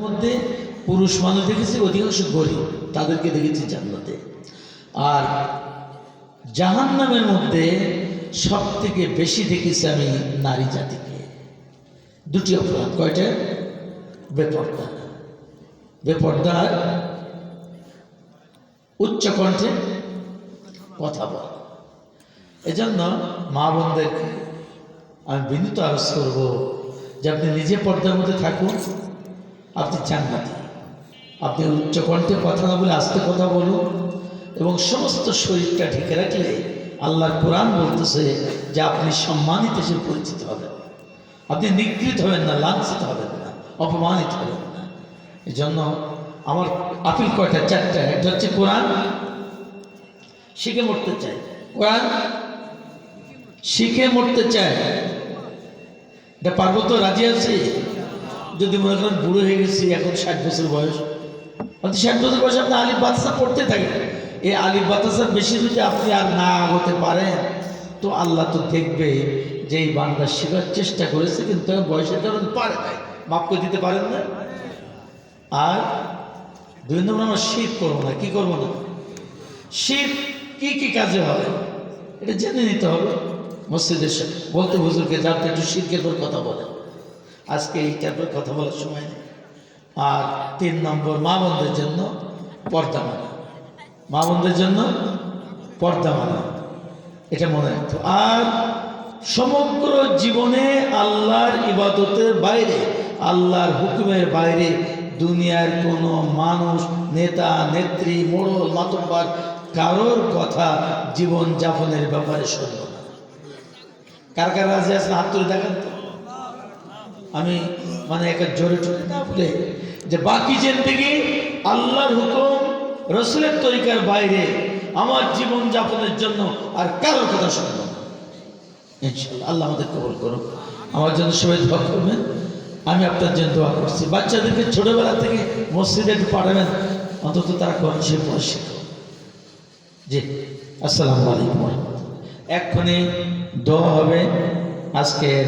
মধ্যে পুরুষ মানুষ দেখেছি, অধিকাংশ গরিব। তাদেরকে দেখেছি জান্নাতে। আর জাহান্নামের মধ্যে সব থেকে বেশি দেখেছি আমি নারী জাতিকে। দুটি অপরাধ। কয়টা? বেপর্দা। বেপর্দা উচ্চ কণ্ঠে কথা বল। এজন্য মা বোনদেরকে আমি বিনীত আরজ করব যে আপনি নিজে পর্দার মধ্যে থাকুন। আপনি চান জান্নাতি আপনি উচ্চ কণ্ঠে কথা না বলে আস্তে কথা বলুন এবং সমস্ত শরীরটা ঢেকে রাখলে আল্লাহর কোরআন বলতেছে যে আপনি সম্মানিত হিসেবে পরিচিত হবেন। আপনি নিগৃহীত হবেন না, লাঞ্ছিত হবেন না, অপমানিত হবেন না। এই জন্য আমার আপিল কয়টা, চারটা, একটা হচ্ছে কোরআন, শিখে মরতে চাই। কোরআন, শিখে মরতে চায় এটা পার্বত্য রাজি আছে? যদি মনে করেন বুড়ো হয়ে গেছি, এখন ষাট বছর বয়স। অর্থাৎ ষাট বছর বয়স আপনি আলিফ বাতাসা পড়তে থাকেন। এই আলিফ বাতাসা বেশি যদি আপনি আর না হতে পারেন। তো আল্লাহ তো দেখবে যে এই বান্দা শেখার চেষ্টা করেছে, কিন্তু বয়সের কারণে পারে নাই। মাফ করে দিতে পারেন না? আর দুই নম্বর আমরা শীত করব না, কি করব না? শীত কি কি কাজে হয়? এটা জেনে নিতে হবে মসজিদের সাথে বলতে হুজুরকে যাতে একটু শীতকের পর কথা বলে। আজকে এইটার পর কথা বলার সময় নেই আর তিন নম্বর মা বোনদের জন্য পর্দা মানা মা বোনদের জন্য পর্দা মানা এটা মনে রাখতো আর সমগ্র জীবনে আল্লাহর ইবাদতের বাইরে, আল্লাহর হুকুমের বাইরে দুনিয়ার কোনো মানুষ, নেতা, নেত্রী, মোড়ল, মাতব্বার কারোর কথা জীবন যাপনের ব্যাপারে শুনব না। কার কার রাজি আছেন? হাত তুলে দেখেন তো। আমি মানে একটা জোরে টোরে না বলে যে বাকি জিন্দগি আল্লাহর হুকুম, রসুলের তরিকার বাইরে আমার জীবন যাপনের জন্য আর কারোর কথা শুনব ইনশাল্লাহ আল্লাহ আমাদের কবল করুন আমার জন্য সবাই দোয়া করবেন। আমি আপনার জন্য দোয়া করছি। বাচ্চাদেরকে ছোটবেলা থেকে মসজিদে একটু পাঠাবেন। অন্তত তারা কোরআন সে পড়া জি, আসসালামু আলাইকুম। এক্ষুনি দোয়া হবে আজকের